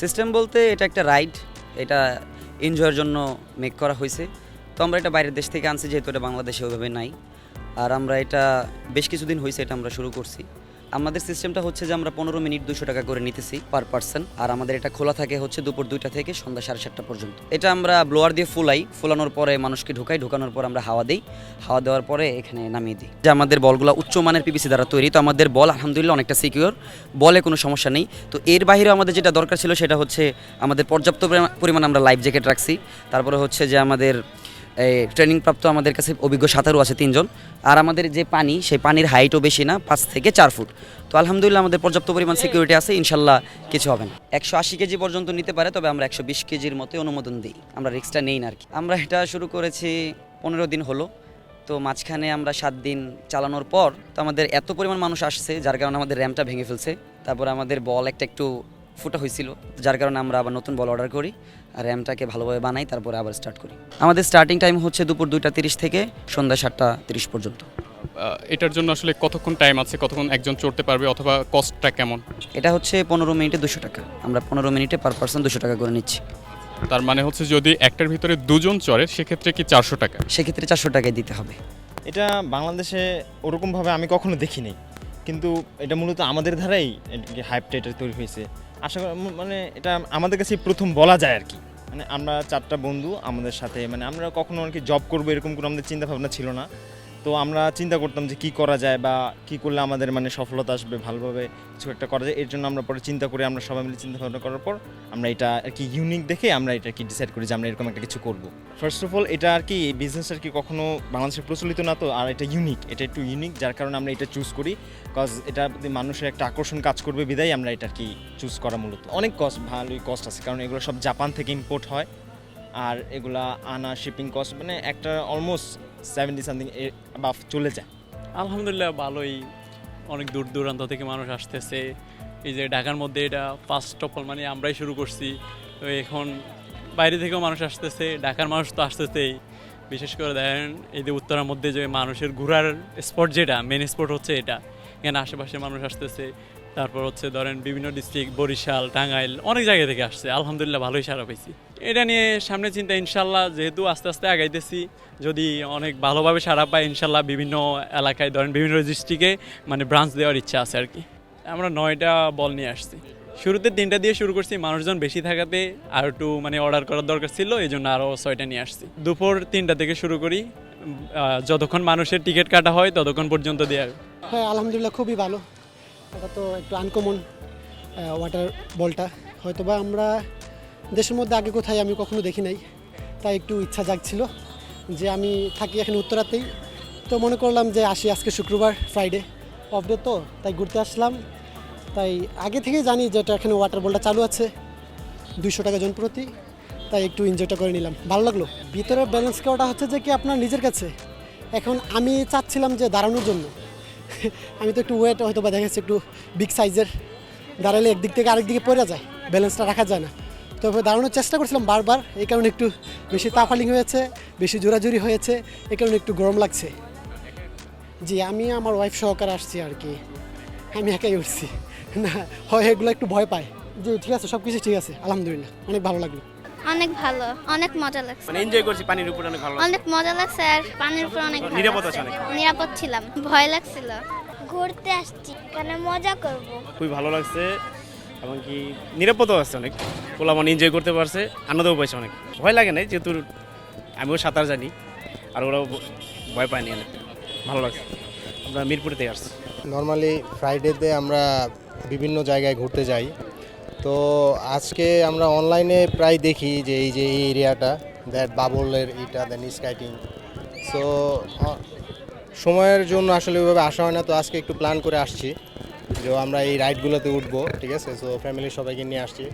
System বলতে এটা একটা রাইড এটা এনজয়ের জন্য মেক করা হয়েছে। তো আমরা এটা বাইরের দেশ থেকে আনছি, যেহেতু এটা বাংলাদেশে ওইভাবে নাই। আর আমরা এটা বেশ কিছুদিন হয়েছে এটা আমরা শুরু করছি। আমাদের সিস্টেমটা হচ্ছে যে আমরা পনেরো মিনিট দুশো টাকা করে নিতেছি পার পার্সন আর আমাদের এটা খোলা থাকে হচ্ছে দুপুর দুইটা থেকে সন্ধ্যা সাড়ে সাতটা পর্যন্ত। এটা আমরা ব্লোয়ার দিয়ে ফুলাই, ফুলানোর পরে মানুষকে ঢুকাই, ঢুকানোর পর আমরা হাওয়া দিই। হাওয়া দেওয়ার পরে এখানে নামিয়ে দিই। যে আমাদের বলগুলো উচ্চমানের পিপিসি দ্বারা তৈরি, তো আমাদের বল আলহামদুলিল্লাহ অনেকটা সিকিউর বলে কোনো সমস্যা নেই। তো এর বাইরেও আমাদের যেটা দরকার ছিল সেটা হচ্ছে আমাদের পর্যাপ্ত পরিমা- পরিমাণ আমরা লাইফ জ্যাকেট রাখছি। তারপরে হচ্ছে যে আমাদের ট্রেনিং প্রাপ্ত আমাদের কাছে অভিজ্ঞ সাঁতারু আছে তিনজন। আর আমাদের যে পানি সেই পানির হাইটও বেশি না পাঁচ থেকে চার ফুট। তো আলহামদুলিল্লাহ আমাদের পর্যাপ্ত পরিমাণ সিকিউরিটি আছে ইনশাল্লাহ কিছু হবে না। একশো আশি কেজি পর্যন্ত নিতে পারে তবে আমরা একশো বিশ কেজির মতো অনুমোদন দিই। আমরা রিক্সটা নেই না আর কি। আমরা এটা শুরু করেছি পনেরো দিন হলো। তো মাঝখানে আমরা সাত দিন চালানোর পর তো আমাদের এত পরিমাণ মানুষ আসছে যার কারণে আমাদের র্যামটা ভেঙে ফেলছে। তারপর আমাদের বল একটা একটু ফুটা হয়েছিল যার কারণে আমরা আবার নতুন বল অর্ডার করি আর র্যামটাকে ভালোভাবে বানাই তারপরে আবার স্টার্ট করি। আমাদের স্টার্টিং টাইম হচ্ছে দুপুর দুইটা তিরিশ থেকে সন্ধ্যা সাতটা তিরিশ পর্যন্ত। এটার জন্য আসলে কতক্ষণ টাইম আছে কতক্ষণ একজন চড়তে পারবে অথবা কস্টটা কেমন? এটা হচ্ছে পনেরো মিনিটে দুশো টাকা। আমরা পনেরো মিনিটে পার পার্সন দুশো টাকা করে নিচ্ছি। তার মানে হচ্ছে যদি একটার ভিতরে দুজন চড়ে সেক্ষেত্রে কি চারশো টাকা? সেক্ষেত্রে চারশো টাকায় দিতে হবে। এটা বাংলাদেশে ওরকমভাবে আমি কখনো দেখিনি। কিন্তু এটা মূলত আমাদের ধারাই হাইপটা এটা তৈরি হয়েছে। আশা করি মানে এটা আমাদের কাছে প্রথম বলা যায় আর কি। মানে আমরা চারটা বন্ধু আমাদের সাথে মানে আমরা কখনো আর কি জব করব এরকম কোনো আমাদের চিন্তা ভাবনা ছিল না। তো আমরা চিন্তা করতাম যে কি করা যায় বা কি করলে আমাদের মানে সফলতা আসবে, ভালোভাবে কিছু একটা করা যায়। এর জন্য আমরা পরে চিন্তা করে আমরা সবাই মিলে চিন্তা ভাবনা করার পর আমরা এটা আর কি ইউনিক দেখে আমরা এটা কি ডিসাইড করি যে আমরা এরকম একটা কিছু করব। ফার্স্ট অফ অল এটা আর কি বিজনেস আর কি কখনো বাংলাদেশে প্রচলিত না তো, আর এটা ইউনিক এটা একটু ইউনিক যার কারণে আমরা এটা চুজ করি। কজ এটা মানুষের একটা আকর্ষণ কাজ করবে বিদায় আমরা এটা আর কি চুজ করা মূলত। অনেক কস্ট ভালোই কস্ট আছে, কারণ এগুলো সব জাপান থেকে ইম্পোর্ট হয়। আর এগুলা আনা শিপিং কস্ট মানে একটা অলমোস্ট সেভেন্টি সামথিং বা চলে যায় আলহামদুলিল্লাহ ভালোই। অনেক দূর দূরান্ত থেকে মানুষ আসতেছে। এই যে ঢাকার মধ্যে এটা ফার্স্ট অফ অল মানে আমরাই শুরু করছি। তো এখন বাইরে থেকেও মানুষ আসতেছে, ঢাকার মানুষ তো আসতেছেই। বিশেষ করে দেখেন, এই যে উত্তরার মধ্যে যে মানুষের ঘোরার স্পট যেটা মেন স্পট হচ্ছে এটা। এখানে আশেপাশে মানুষ আসতেছে। তারপর হচ্ছে ধরেন বিভিন্ন ডিস্ট্রিক্ট বরিশাল, টাঙ্গাইল, অনেক জায়গা থেকে আসছে। আলহামদুলিল্লাহ ভালোই সারা পেয়েছি এটা নিয়ে সামনে চিন্তা ইনশাল্লাহ যেহেতু আস্তে আস্তে আগাইতেছি, যদি অনেক ভালোভাবে সারা পাই ইনশাল্লাহ বিভিন্ন এলাকায় ধরেন বিভিন্ন ডিস্ট্রিক্টে মানে ব্রাঞ্চ দেওয়ার ইচ্ছা আছে আর কি। আমরা নয়টা বল নিয়ে আসছি। শুরুতে তিনটা দিয়ে শুরু করছি, মানুষজন বেশি থাকাতে আর একটু মানে অর্ডার করার দরকার ছিল এই জন্য আরও ছয়টা নিয়ে আসছি। দুপুর তিনটা থেকে শুরু করি যতক্ষণ মানুষের টিকিট কাটা হয়, ততক্ষণ পর্যন্ত দেওয়া। হ্যাঁ আলহামদুলিল্লাহ, খুবই ভালো। এটা তো একটু আনকমন ওয়াটার বলটা হয়তো বা আমরা দেশের মধ্যে আগে কোথায় আমি কখনো দেখি নাই, তাই একটু ইচ্ছা জাগছিল যে আমি থাকি এখানে উত্তরাতেই। তো মনে করলাম যে আসি আজকে শুক্রবার ফ্রাইডে অফ ডে তো, তাই ঘুরতে আসলাম। তাই আগে থেকেই জানি যে এটা এখানে ওয়াটার বলটা চালু আছে, দুইশো টাকা জন প্রতি তাই একটু এনজয়টা করে নিলাম। ভালো লাগল। ভিতরে ব্যালেন্স করাটা হচ্ছে যে কি আপনার নিজের কাছে। এখন আমি চাচ্ছিলাম যে দাঁড়ানোর জন্য। আমি তো একটু ওয়েট হয়তো বা দেখাচ্ছি একটু বিগ সাইজের দাঁড়ালে একদিক থেকে আরেক দিকে পড়ে যায় ব্যালেন্সটা রাখা যায় না। তবে দাঁড়ানোর চেষ্টা করছিলাম বারবার, এই কারণে একটু বেশি তাফালিং হয়েছে, বেশি জোরাজুরি হয়েছে, এই কারণে একটু গরম লাগছে। জি, আমি আমার ওয়াইফ সহকারে আসছি আর কি। আমি একাই উঠছি। না, হয় এগুলো একটু ভয় পায়। জি, ঠিক আছে সব কিছু ঠিক আছে, আলহামদুলিল্লাহ, অনেক ভালো লাগল। অনেক ভালো অনেক মজা লাগছে। মানে এনজয় করছি পানির উপর অনেক ভালো অনেক মজা লাগছে আর পানির উপর অনেক নিরাপদ আছে অনেক। নিরাপদ ছিলাম ভয় লাগছিল। ঘুরতে আসছি এখানে মজা করব। খুবই ভালো লাগছে এমনকি নিরাপদও আছে অনেক। পোলা মানে এনজয় করতে পারছে আনন্দও পাইছে অনেক। ভয় লাগে না যেহেতু আমিও সাঁতার জানি আর ওরাও ভয় পায়নি অনেক। ভালো লাগছে। আমরা মিরপুরেতে আসছি নর্মালি ফ্রাইডেতে আমরা বিভিন্ন জায়গায় ঘুরতে যাই। তো আজকে আমরা অনলাইনে প্রায় দেখি যে এই যে এই এরিয়াটা দ্যাট বাবলের এটা দেন স্কাইটিং সো সময়ের জন্য আসলে ওইভাবে আসা হয় না, তো আজকে একটু প্ল্যান করে আসছি যে আমরা এই রাইডগুলোতে উঠবো, ঠিক আছে? সো ফ্যামিলির সবাইকে নিয়ে আসছি।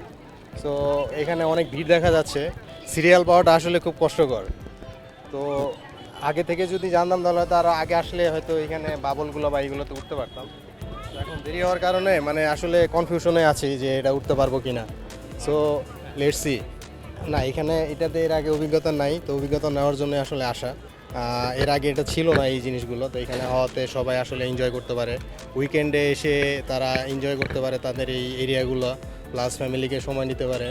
সো এখানে অনেক ভিড় দেখা যাচ্ছে। সিরিয়াল পাওয়াটা আসলে খুব কষ্টকর। তো আগে থেকে যদি জানতাম তাহলে আরও আগে আসলে হয়তো এখানে বাবলগুলো বা এইগুলোতে উঠতে পারতাম। এখন দেরি হওয়ার কারণে মানে আসলে কনফিউশনে আছি যে এটা উঠতে পারব কি না সো লেটসি না, এখানে এটাতে এর আগে অভিজ্ঞতা নাই, তো অভিজ্ঞতা নেওয়ার জন্য আসলে আসা। এর আগে এটা ছিল না এই জিনিসগুলো, তো এখানে হওয়াতে সবাই আসলে এনজয় করতে পারে। উইকেন্ডে এসে তারা এনজয় করতে পারে তাদের এই এরিয়াগুলো প্লাস ফ্যামিলিকে সময় নিতে পারে।